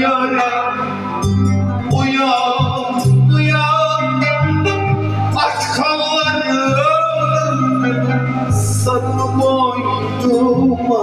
yara Uyan, uyan. Aç kollarım Sarı boynuma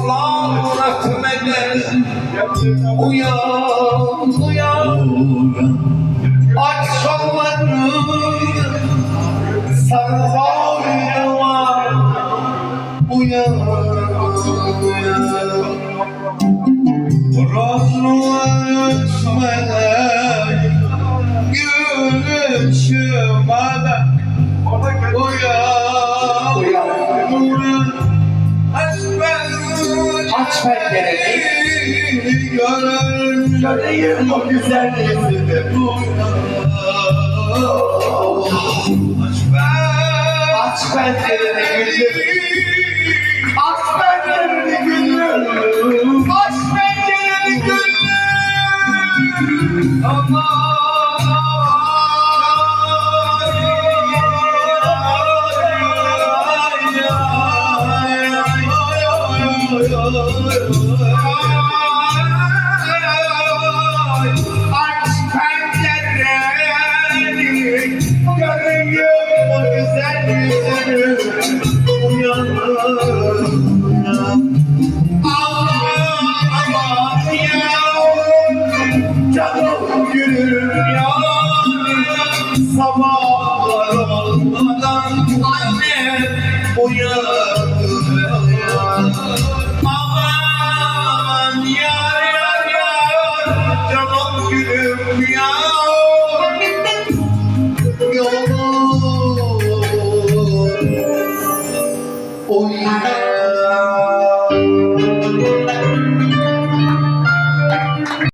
Aslan hükmeder Uyan, uyan. Aç şovlarını Sarhoş var. Uyan, uyan. Ruhlu hükmeder pencereni Göreyim o güzel yüzünü bu Sabahlar olmadan annem uyandı only